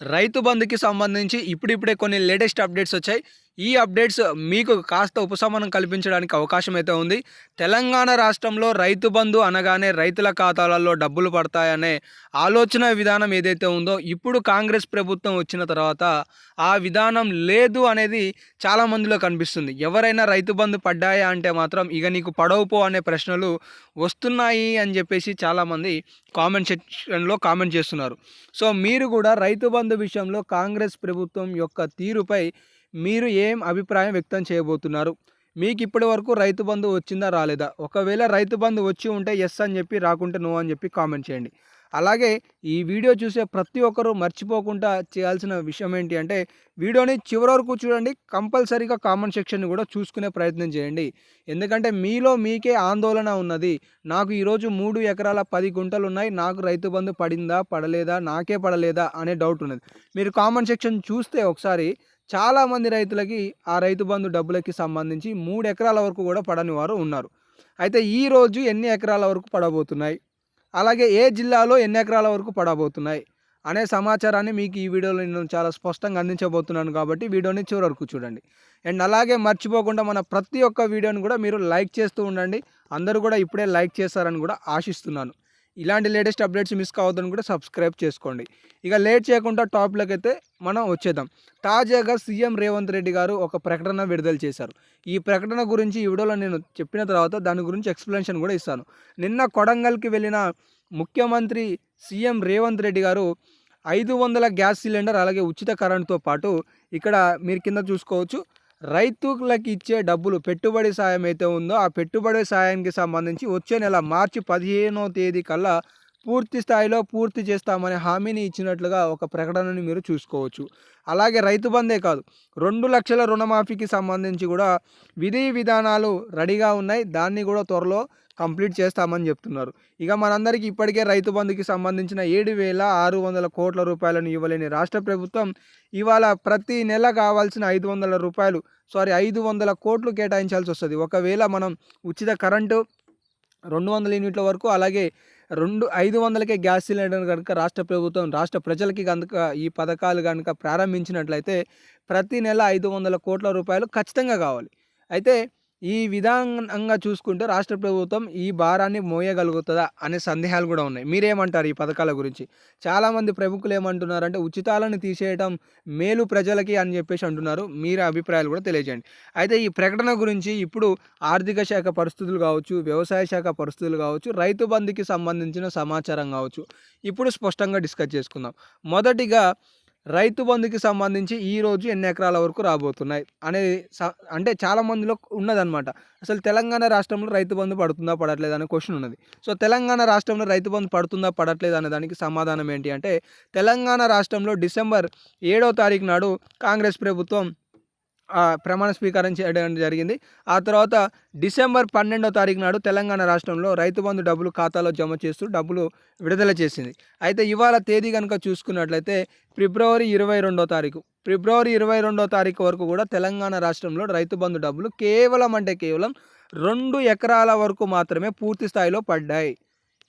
రైతు బంధుకి సంబంధించి ఇప్పుడిప్పుడే కొన్ని లేటెస్ట్ అప్డేట్స్ వచ్చాయి. ఈ అప్డేట్స్ మీకు కాస్త ఉపశమనం కల్పించడానికి అవకాశం అయితే ఉంది. తెలంగాణ రాష్ట్రంలో రైతు బంధు అనగానే రైతుల ఖాతాలలో డబ్బులు పడతాయనే ఆలోచన విధానం ఏదైతే ఉందో ఇప్పుడు కాంగ్రెస్ ప్రభుత్వం వచ్చిన తర్వాత ఆ విధానం లేదు అనేది చాలా మందిలో కనిపిస్తుంది. ఎవరైనా రైతు బంధు పడ్డాయా అంటే మాత్రం ఇక నీకు పడవపో అనే ప్రశ్నలు వస్తున్నాయి అని చెప్పేసి చాలామంది కామెంట్ సెక్షన్లో కామెంట్ చేస్తున్నారు. సో మీరు కూడా రైతు బంధు విషయంలో కాంగ్రెస్ ప్రభుత్వం యొక్క తీరుపై మీరు ఏం అభిప్రాయం వ్యక్తం చేయబోతున్నారు? మీకు ఇప్పటి వరకు రైతు బంధు వచ్చిందా రాలేదా? ఒకవేళ రైతు బంధు వచ్చి ఉంటే ఎస్ అని చెప్పి రాకుంటే నో అని చెప్పి కామెంట్ చేయండి. అలాగే ఈ వీడియో చూసే ప్రతి ఒక్కరూ మర్చిపోకుండా చేయాల్సిన విషయం ఏంటి అంటే వీడియోని చివరి వరకు చూడండి కంపల్సరీగా కామెంట్ సెక్షన్ని కూడా చూసుకునే ప్రయత్నం చేయండి. ఎందుకంటే మీలో మీకే ఆందోళన ఉన్నది. నాకు ఈరోజు మూడు ఎకరాల పది గుంటలు ఉన్నాయి నాకు రైతు బంధు పడిందా పడలేదా నాకే పడలేదా అనే డౌట్ ఉన్నది. మీరు కామెంట్ సెక్షన్ చూస్తే ఒకసారి చాలామంది రైతులకి ఆ రైతు బంధు డబ్బులకి సంబంధించి మూడు ఎకరాల వరకు కూడా పడని వారు ఉన్నారు. అయితే ఈరోజు ఎన్ని ఎకరాల వరకు పడబోతున్నాయి? అలాగే ఏ జిల్లాలో ఎన్ని ఎకరాల వరకు పడబోతున్నాయి అనే సమాచారాన్ని మీకు ఈ వీడియోలో నేను చాలా స్పష్టంగా అందించబోతున్నాను కాబట్టి వీడియోని చివరి వరకు చూడండి. అండ్ అలాగే మర్చిపోకుండా మన ప్రతి ఒక్క వీడియోని కూడా మీరు లైక్ చేస్తూ ఉండండి. అందరూ కూడా ఇప్పుడే లైక్ చేస్తారని కూడా ఆశిస్తున్నాను. ఇలాంటి లేటెస్ట్ అప్డేట్స్ మిస్ కావద్దని కూడా సబ్స్క్రైబ్ చేసుకోండి. ఇక లేట్ చేయకుండా టాప్లోకి అయితే మనం వచ్చేద్దాం. తాజాగా సీఎం రేవంత్ రెడ్డి గారు ఒక ప్రకటన విడుదల చేశారు. ఈ ప్రకటన గురించి ఈ వీడియోలో నేను చెప్పిన తర్వాత దాని గురించి ఎక్స్ప్లెనేషన్ కూడా ఇస్తాను. నిన్న కొడంగల్కి వెళ్ళిన ముఖ్యమంత్రి సీఎం రేవంత్ రెడ్డి గారు ఐదు వందల గ్యాస్ సిలిండర్ అలాగే ఉచిత కరెంటుతో పాటు ఇక్కడ మీరు కింద చూసుకోవచ్చు. రైతులకు ఇచ్చే డబ్బులు పెట్టుబడి సాయం అయితే ఉందో ఆ పెట్టుబడి సాయానికి సంబంధించి వచ్చే నెల మార్చి పదిహేనో తేదీ కల్లా పూర్తి స్థాయిలో పూర్తి చేస్తామనే హామీని ఇచ్చినట్లుగా ఒక ప్రకటనని మీరు చూసుకోవచ్చు. అలాగే రైతు బందే కాదు రెండు లక్షల రుణమాఫీకి సంబంధించి కూడా విధి విధానాలు రెడీగా ఉన్నాయి. దాన్ని కూడా త్వరలో కంప్లీట్ చేస్తామని చెప్తున్నారు. ఇక మనందరికీ ఇప్పటికే రైతు బంధుకి సంబంధించిన ఏడు వేల ఆరు వందల కోట్ల రూపాయలను ఇవ్వలేని రాష్ట్ర ప్రభుత్వం ఇవాళ ప్రతి నెల కావాల్సిన ఐదు వందల రూపాయలు సారీ ఐదు వందల కోట్లు కేటాయించాల్సి వస్తుంది. ఒకవేళ మనం ఉచిత కరెంటు రెండు వందల యూనిట్ల వరకు అలాగే రెండు ఐదు వందలకే గ్యాస్ సిలిండర్ కనుక రాష్ట్ర ప్రభుత్వం రాష్ట్ర ప్రజలకి కనుక ఈ పథకాలు కనుక ప్రారంభించినట్లయితే ప్రతి నెల ఐదు వందల కోట్ల రూపాయలు ఖచ్చితంగా కావాలి. అయితే ఈ విధానంగా చూసుకుంటే రాష్ట్ర ప్రభుత్వం ఈ భారాన్ని మోయగలుగుతుందా అనే సందేహాలు కూడా ఉన్నాయి. మీరేమంటారు ఈ పథకాల గురించి? చాలామంది ప్రముఖులు ఏమంటున్నారంటే ఉచితాలను తీసేయటం మేలు ప్రజలకి అని చెప్పేసి అంటున్నారు. మీరు అభిప్రాయాలు కూడా తెలియజేయండి. అయితే ఈ ప్రకటన గురించి ఇప్పుడు ఆర్థిక శాఖ పరిస్థితులు కావచ్చు వ్యవసాయ శాఖ పరిస్థితులు కావచ్చు రైతు బంధుకి సంబంధించిన సమాచారం కావచ్చు ఇప్పుడు స్పష్టంగా డిస్కస్ చేసుకుందాం. మొదటిగా రైతు బంధుకి సంబంధించి ఈరోజు ఎన్ని ఎకరాల వరకు రాబోతున్నాయి అనేది అంటే చాలా మందిలో అసలు తెలంగాణ రాష్ట్రంలో రైతు బంధు పడుతుందా పడట్లేదు అనే క్వశ్చన్ ఉన్నది. సో తెలంగాణ రాష్ట్రంలో రైతు బంధు పడుతుందా పడట్లేదు అనే దానికి సమాధానం ఏంటి అంటే తెలంగాణ రాష్ట్రంలో డిసెంబర్ ఏడో తారీఖు నాడు కాంగ్రెస్ ప్రభుత్వం ప్రమాణ స్వీకారం చేయడం జరిగింది. ఆ తర్వాత డిసెంబర్ పన్నెండో తారీఖు నాడు తెలంగాణ రాష్ట్రంలో రైతు బంధు డబ్బులు ఖాతాలో జమ చేస్తూ డబ్బులు విడుదల చేసింది. అయితే ఇవాళ తేదీ కనుక చూసుకున్నట్లయితే ఫిబ్రవరి ఇరవై రెండో తారీఖు ఫిబ్రవరి ఇరవై రెండో తారీఖు వరకు కూడా తెలంగాణ రాష్ట్రంలో రైతు బంధు డబ్బులు కేవలం అంటే కేవలం రెండు ఎకరాల వరకు మాత్రమే పూర్తి స్థాయిలో పడ్డాయి.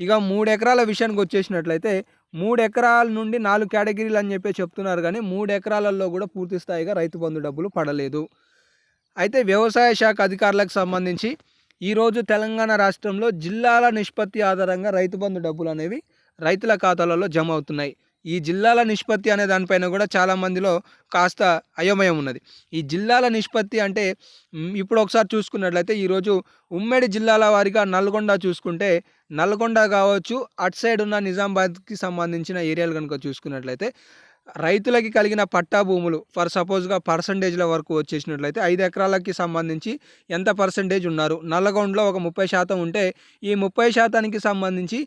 ఇక మూడు ఎకరాల విషయానికి వచ్చేసినట్లయితే మూడు ఎకరాల నుండి నాలుగు కేటగిరీలు అని చెప్పి చెప్తున్నారు కానీ మూడు ఎకరాలలో కూడా పూర్తి స్థాయిగా రైతు బంధు డబ్బులు పడలేదు. అయితే వ్యవసాయ శాఖ అధికారులకు సంబంధించి ఈరోజు తెలంగాణ రాష్ట్రంలో జిల్లాల నిష్పత్తి ఆధారంగా రైతు బంధు డబ్బులు అనేవి రైతుల ఖాతాలలో జమ అవుతున్నాయి. ఈ జిల్లాల నిష్పత్తి అనే దానిపైన కూడా చాలామందిలో కాస్త అయోమయం ఉన్నది. ఈ జిల్లాల నిష్పత్తి అంటే ఇప్పుడు ఒకసారి చూసుకున్నట్లయితే ఈరోజు ఉమ్మడి జిల్లాల వారిగా నల్గొండ చూసుకుంటే నల్గొండ కావచ్చు అటు సైడ్ ఉన్న నిజామాబాద్కి సంబంధించిన ఏరియాలు కనుక చూసుకున్నట్లయితే రైతులకి కలిగిన పట్టా భూములు ఫర్ సపోజ్గా పర్సంటేజ్ల వరకు వచ్చేసినట్లయితే ఐదు ఎకరాలకి సంబంధించి ఎంత పర్సంటేజ్ ఉన్నారు? నల్లగొండలో ఒక ముప్పై శాతం ఉంటే ఈ ముప్పై శాతానికి సంబంధించి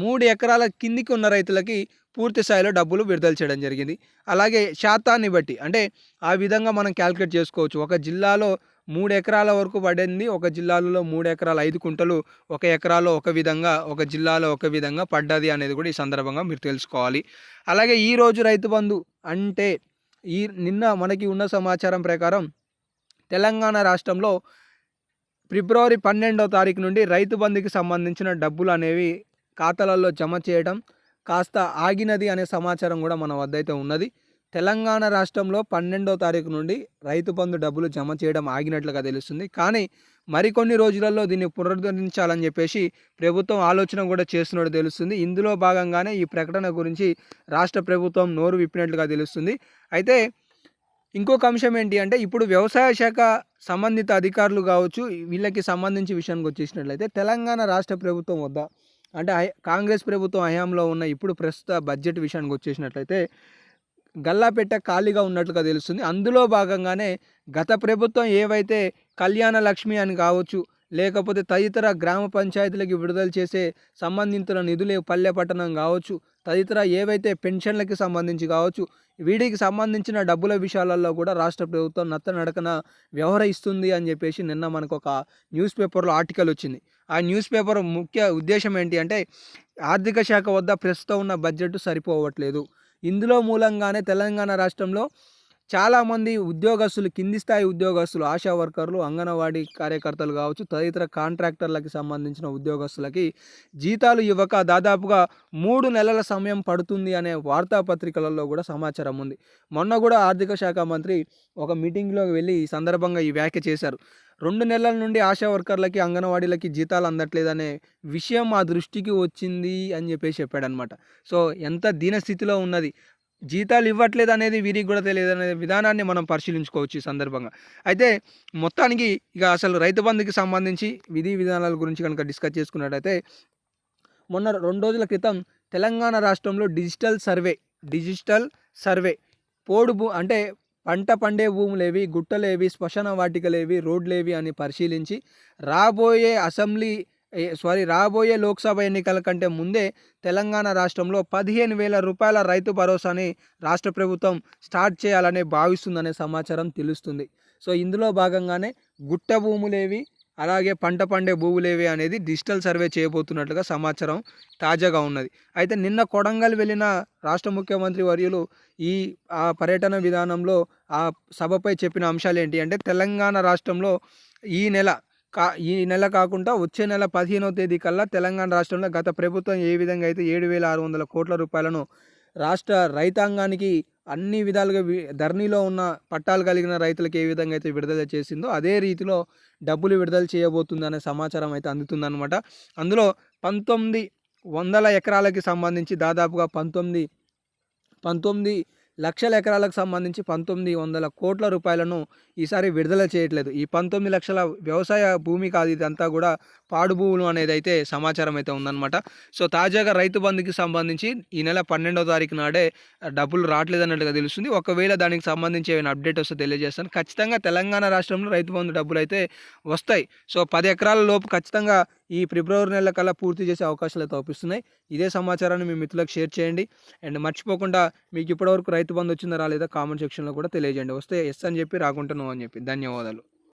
మూడు ఎకరాల కిందికి ఉన్న రైతులకి పూర్తి స్థాయిలో డబ్బులు విడుదల చేయడం జరిగింది. అలాగే శాతాన్ని బట్టి అంటే ఆ విధంగా మనం క్యాల్కులేట్ చేసుకోవచ్చు. ఒక జిల్లాలో మూడు ఎకరాల వరకు పడింది ఒక జిల్లాలో మూడు ఎకరాల ఐదు కుంటలు ఒక ఎకరాలో ఒక విధంగా ఒక జిల్లాలో ఒక విధంగా పడ్డది అనేది కూడా ఈ సందర్భంగా మీరు తెలుసుకోవాలి. అలాగే ఈరోజు రైతు బంధు అంటే ఈ నిన్న మనకి ఉన్న సమాచారం ప్రకారం తెలంగాణ రాష్ట్రంలో ఫిబ్రవరి పన్నెండవ తారీఖు నుండి రైతు బంధుకి సంబంధించిన డబ్బులు అనేవి ఖాతాలలో జమ చేయడం కాస్త ఆగినది అనే సమాచారం కూడా మన వద్ద అయితే ఉన్నది. తెలంగాణ రాష్ట్రంలో పన్నెండో తారీఖు నుండి రైతు బంధు డబ్బులు జమ చేయడం ఆగినట్లుగా తెలుస్తుంది. కానీ మరికొన్ని రోజులలో దీన్ని పునరుద్ధరించాలని చెప్పేసి ప్రభుత్వం ఆలోచన కూడా చేస్తున్నట్టు తెలుస్తుంది. ఇందులో భాగంగానే ఈ ప్రకటన గురించి రాష్ట్ర ప్రభుత్వం నోరు విప్పినట్లుగా తెలుస్తుంది. అయితే ఇంకొక అంశం ఏంటి అంటే ఇప్పుడు వ్యవసాయ శాఖ సంబంధిత అధికారులు కావచ్చు వీళ్ళకి సంబంధించి విషయానికి వచ్చేసినట్లయితే తెలంగాణ రాష్ట్ర ప్రభుత్వం వద్ద అంటే కాంగ్రెస్ ప్రభుత్వం హయాంలో ఉన్న ఇప్పుడు ప్రస్తుత బడ్జెట్ విషయానికి వచ్చేసినట్లయితే గల్లాపెట్ట ఖాళీగా ఉన్నట్లుగా తెలుస్తుంది. అందులో భాగంగానే గత ప్రభుత్వం ఏవైతే కళ్యాణ లక్ష్మి అని కావచ్చు లేకపోతే తదితర గ్రామ పంచాయతీలకి విడుదల చేసే సంబంధించిన నిధులే పల్లె పట్టణం కావచ్చు తదితర ఏవైతే పెన్షన్లకి సంబంధించి కావచ్చు వీటికి సంబంధించిన డబ్బుల విషయాలలో కూడా రాష్ట్ర ప్రభుత్వం నత్తనడకన వ్యవహరిస్తుంది అని చెప్పేసి నిన్న మనకు ఒక న్యూస్ పేపర్లో ఆర్టికల్ వచ్చింది. ఆ న్యూస్ పేపర్ ముఖ్య ఉద్దేశం ఏంటి అంటే ఆర్థిక శాఖ వద్ద ప్రస్తుతం ఉన్న బడ్జెట్ సరిపోవట్లేదు. ఇందులో మూలంగానే తెలంగాణ రాష్ట్రంలో చాలామంది ఉద్యోగస్తులు కింది స్థాయి ఉద్యోగస్తులు ఆశా వర్కర్లు అంగన్వాడీ కార్యకర్తలు కావచ్చు తదితర కాంట్రాక్టర్లకి సంబంధించిన ఉద్యోగస్తులకి జీతాలు ఇవ్వక దాదాపుగా మూడు నెలల సమయం పడుతుంది అనే వార్తాపత్రికలలో కూడా సమాచారం ఉంది. మొన్న కూడా ఆర్థిక శాఖ మంత్రి ఒక మీటింగ్లోకి వెళ్ళి ఈ సందర్భంగా ఈ వ్యాఖ్య చేశారు. రెండు నెలల నుండి ఆశా వర్కర్లకి అంగన్వాడీలకి జీతాలు అందట్లేదనే విషయం మా దృష్టికి వచ్చింది అని చెప్పేసి చెప్పాడనమాట. సో ఎంత దీనస్థితిలో ఉన్నది? జీతాలు ఇవ్వట్లేదు అనేది వీరికి కూడా తెలియదు అనే విధానాన్ని మనం పరిశీలించుకోవచ్చు ఈ సందర్భంగా. అయితే మొత్తానికి ఇక అసలు రైతు బంధుకి సంబంధించి విధి విధానాల గురించి కనుక డిస్కస్ చేసుకున్నట్టయితే మొన్న రెండు రోజుల క్రితం తెలంగాణ రాష్ట్రంలో డిజిటల్ సర్వే డిజిటల్ సర్వే పోడు అంటే పంట పండే భూములేవి గుట్టలేవి శ్మశాన వాటికలేవి రోడ్లేవి అని పరిశీలించి రాబోయే అసెంబ్లీ సారీ రాబోయే లోక్సభ ఎన్నికల కంటే ముందే తెలంగాణ రాష్ట్రంలో పదిహేను వేల రూపాయల రైతు భరోసాని రాష్ట్ర ప్రభుత్వం స్టార్ట్ చేయాలని భావిస్తుందనే సమాచారం తెలుస్తుంది. సో ఇందులో భాగంగానే గుట్ట భూములేవి అలాగే పంట పండే భూములేవి అనేది డిజిటల్ సర్వే చేయబోతున్నట్లుగా సమాచారం తాజాగా ఉన్నది. అయితే నిన్న కొడంగల్ వెళ్ళిన రాష్ట్ర ముఖ్యమంత్రి వర్యులు ఈ ఆ పర్యటన విధానంలో ఆ సభపై చెప్పిన అంశాలు ఏంటి అంటే తెలంగాణ రాష్ట్రంలో ఈ నెల కా ఈ నెల కాకుండా వచ్చే నెల పదిహేనవ తేదీ కల్లా తెలంగాణ రాష్ట్రంలో గత ప్రభుత్వం ఏ విధంగా అయితే ఏడు వేల ఆరు వందల కోట్ల రూపాయలను రాష్ట్ర రైతాంగానికి అన్ని విధాలుగా వి- ధరణిలో ఉన్న పట్టాలు కలిగిన రైతులకు ఏ విధంగా అయితే విడుదల చేసిందో అదే రీతిలో డబ్బులు విడుదల చేయబోతుందనే సమాచారం అయితే అందుతుందన్నమాట. అందులో పంతొమ్మిది వందల ఎకరాలకి సంబంధించి దాదాపుగా పంతొమ్మిది పంతొమ్మిది లక్షల ఎకరాలకు సంబంధించి పంతొమ్మిది వందల కోట్ల రూపాయలను ఈసారి విడుదల చేయట్లేదు. ఈ పంతొమ్మిది లక్షల వ్యవసాయ భూమి కాదు ఇదంతా కూడా పాడు భూములు అనేది అయితే సమాచారం అయితే ఉందన్నమాట. సో తాజాగా రైతు బంధుకి సంబంధించి ఈ నెల పన్నెండవ తారీఖు నాడే డబ్బులు రావట్లేదు అన్నట్టుగా తెలుస్తుంది. ఒకవేళ దానికి సంబంధించి ఏమైనా అప్డేట్ వస్తే తెలియజేస్తాను. ఖచ్చితంగా తెలంగాణ రాష్ట్రంలో రైతు బంధు డబ్బులు అయితే వస్తాయి. సో పది ఎకరాల లోపు ఖచ్చితంగా ఈ ఫిబ్రవరి నెల కల్లా పూర్తి చేసే అవకాశాలు అయితే అవుపిస్తున్నాయి ఇదే సమాచారాన్ని మీ మిత్రులకు షేర్ చేయండి. అండ్ మర్చిపోకుండా మీకు ఇప్పటివరకు రైతు బంధు వచ్చిందా రాలేదా కామెంట్ సెక్షన్లో కూడా తెలియజేయండి. వస్తే ఎస్ అని చెప్పి రాకుంటే అని చెప్పి. ధన్యవాదాలు.